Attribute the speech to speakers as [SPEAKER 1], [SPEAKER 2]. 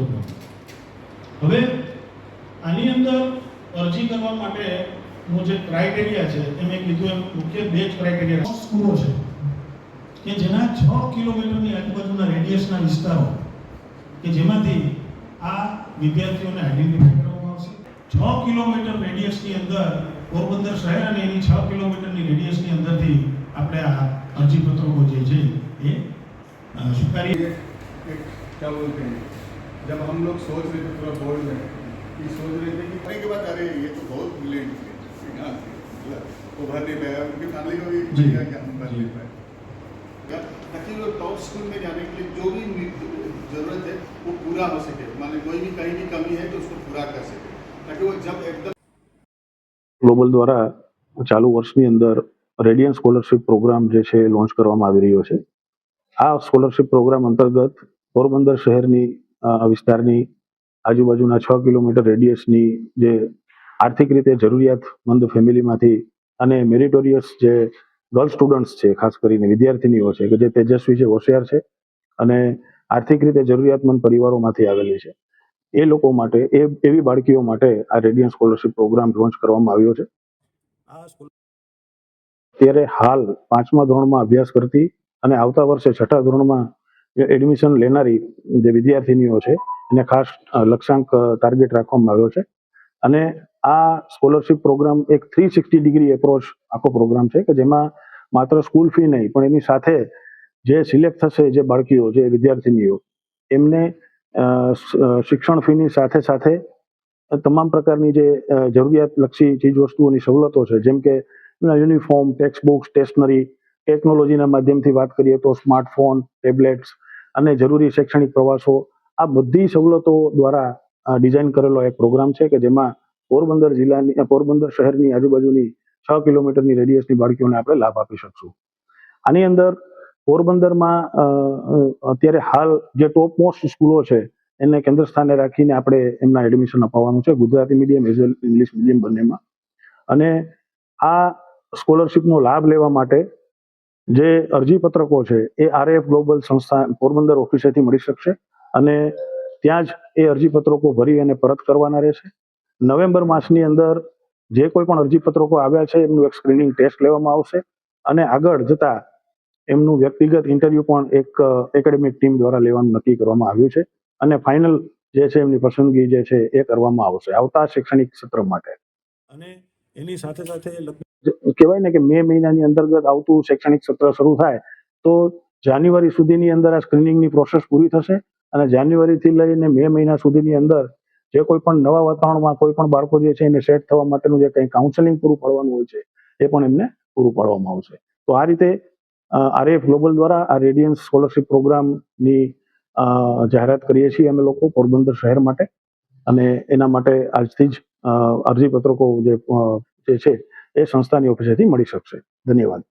[SPEAKER 1] Programme હવે આની અંદર અરજી કરવા માટેનો જે ક્રાઇટેરિયા છે તે મેં કીધું એમ, મુખ્ય બે જ ક્રાઇટેરિયા સ્કૂલો છે, કે જેના છ કિલોમીટરની આજુબાજુના રેડિયસના વિસ્તારો, કે જેમાંથી આ વિદ્યાર્થીઓને આઈડેન્ટિફાઈ કરવામાં આવશે. છ કિલોમીટર રેડિયસની અંદર પોરબંદર શહેર અને એની છ કિલોમીટરની રેડિયસની અંદરથી આપણે આ અરજીપત્રકો જે છે, એ સ્વીકારી
[SPEAKER 2] એક ચાલુ કરીએ जब हम लोग सोच रहे थे पूरा बोर्ड में कि सोच रहे थे कि
[SPEAKER 3] करने के बाद अरे ये तो बहुत ब्रिलियंट थे हाँ, मतलब वो भर नहीं पाया उनकी फैमिली को भी
[SPEAKER 1] जी।
[SPEAKER 3] दिया कि हम भर
[SPEAKER 1] जी।
[SPEAKER 3] नहीं पाए या ताकि वो टॉप स्कूल में जाने के लिए जो भी नि- जरूरत है वो पूरा हो सके माने कोई भी कहीं भी कमी है तो उसको पूरा कर सके ताकि वो जब एकदम
[SPEAKER 4] ગ્લોબલ દ્વારા ચાલુ વર્ષની અંદર રેડિયન સ્કોલરશિપ પ્રોગ્રામ જે છે લોન્ચ કરવામાં આવી રહ્યો છે આ સ્કોલરશિપ પ્રોગ્રામ અંતર્ગત પોરબંદર શહેરની અ, વિસ્તારની આજુબાજુના છ કિલોમીટર રેડિયસની જે આર્થિક રીતે જરૂરિયાતમંદ ફેમિલીમાંથી અને મેરિટોરિયસ જે ગર્લ સ્ટુડન્ટ્સ છે ખાસ કરીને વિદ્યાર્થીનીઓ છે કે જે તેજસ્વી છે હોશિયાર છે અને આર્થિક રીતે જરૂરિયાતમંદ પરિવારોમાંથી આવેલી છે. એ લોકો માટે એ એવી બાળકીઓ માટે આ રેડિયન સ્કોલરશિપ પ્રોગ્રામ લોન્ચ કરવામાં આવ્યો છે. ત્યારે હાલ પાંચમા ધોરણમાં અભ્યાસ કરતી અને આવતા વર્ષે છઠ્ઠા ધોરણમાં એડમિશન લેનારી જે વિદ્યાર્થીનીઓ છે, એને ખાસ લક્ષ્યાંક ટાર્ગેટ રાખવામાં આવ્યો છે. અને આ સ્કોલરશિપ પ્રોગ્રામ એક થ્રી સિક્સટી ડિગ્રી એપ્રોચ આખો પ્રોગ્રામ છે, કે જેમાં માત્ર સ્કૂલ ફી નહીં, પણ એની સાથે જે સિલેક્ટ થશે જે બાળકીઓ, જે વિદ્યાર્થીનીઓ, એમને શિક્ષણ ફીની સાથે સાથે તમામ પ્રકારની જે જરૂરિયાતલક્ષી ચીજ વસ્તુઓની સવલતો છે, જેમ કે યુનિફોર્મ ટેક્સ્ટ બુક સ્ટેશનરી ટેકનોલોજીના માધ્યમથી વાત કરીએ તો સ્માર્ટફોન, ટેબ્લેટ્સ અને જરૂરી શૈક્ષણિક પ્રવાસો, આ બધી સવલતો દ્વારા ડિઝાઇન કરેલો એક પ્રોગ્રામ છે કે જેમાં પોરબંદર જિલ્લાની પોરબંદર શહેરની આજુબાજુની છ કિલોમીટરની રેડિયસની બાળકીઓને આપણે લાભ આપી શકશું. આની અંદર પોરબંદરમાં અત્યારે હાલ જે ટોપ મોસ્ટ સ્કૂલો છે, એને કેન્દ્ર સ્થાને રાખીને આપણે એમના એડમિશન અપાવવાનું છે. Gujarati medium as well English medium બંનેમાં. અને આ સ્કોલરશિપનો લાભ લેવા માટે જે અરજી પત્રકો છે એ આરએફ ગ્લોબલ સંસ્થા પોરબંદર ઓફિસેથી મળી શકશે અને ત્યાં જ એ અરજી પત્રકો ભરી અને પરત કરવાના રહેશે. નવેમ્બર માસની અંદર જે કોઈ પણ અરજી પત્રકો આવ્યા છે, એમનું એક સ્ક્રીનિંગ ટેસ્ટ લેવામાં આવશે અને આગળ જતા એમનું વ્યક્તિગત ઇન્ટરવ્યુ પણ એક એકેડેમિક ટીમ દ્વારા લેવાનું નક્કી કરવામાં આવ્યું છે અને ફાઇનલ જે છે એમની પસંદગી જે છે એ કરવામાં આવશે આવતા શૈક્ષણિક સત્ર માટે. અને એની સાથે સાથે કહેવાય ને કે મે મહિનાની અંતર્ગત આવતું શૈક્ષણિક સત્ર શરૂ થાય તો જાન્યુઆરી સુધીની અંદર આ સ્ક્રીનિંગની પ્રોસેસ પૂરી થશે અને જાન્યુઆરીથી લઈને મે મહિના સુધીની અંદર જે કોઈ પણ નવા વાતાવરણમાં કોઈ પણ બાળકો જે છે એને સેટ થવા માટેનું જે કંઈ કાઉન્સેલિંગ પૂરું પાડવાનું હોય છે એ પણ એમને પૂરું પાડવામાં આવશે. તો આ રીતે આરએફ ગ્લોબલ દ્વારા આ રેડિયન્સ સ્કોલરશિપ પ્રોગ્રામની જાહેરાત કરીએ છીએ અમે લોકો પોરબંદર શહેર માટે. અને એના માટે આજથી જ અ, અરજી પત્રકો જે અ, જે છે એ સંસ્થાની ઓફિસેથી મળી શકશે. ધન્યવાદ.